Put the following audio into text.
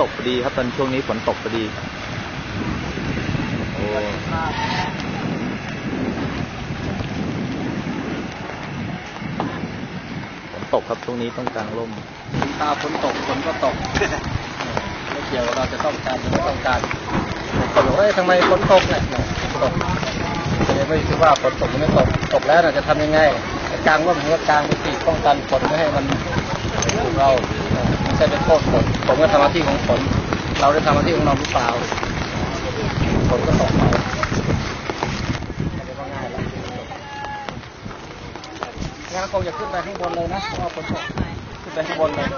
ตกพอดีครับ ตอนช่วงนี้ฝนตกพอดีโอ้ฝนตกครับช่วงนี้ต้องกางร่มตาฝนตกฝนก็ตกไม่เกี่ยวเราจะต้องการหรือไม่ต้องการคนบอกว่าเอ้ยทำไมฝนตกเนี่ยเนี่ยตกไม่คิดว่าฝนตกหรือไม่ตกตกแล้วน่ะจะทำยังไงกลางร่มหรือกลางไปปีกป้องกันฝนไม่ให้มันถูกเรา ไม่ใช่เป็นโทษผมผมก็ทำหน้าที่ของผมเราได้ทำหน้าที่ของเราหรือเปล่าผมก็ตกไปไม่ได้ว่าง่ายแล้วงั้นคงจะขึ้นไปข้างบนเลยนะเพราะฝนตกขึ้นไปข้างบนเลย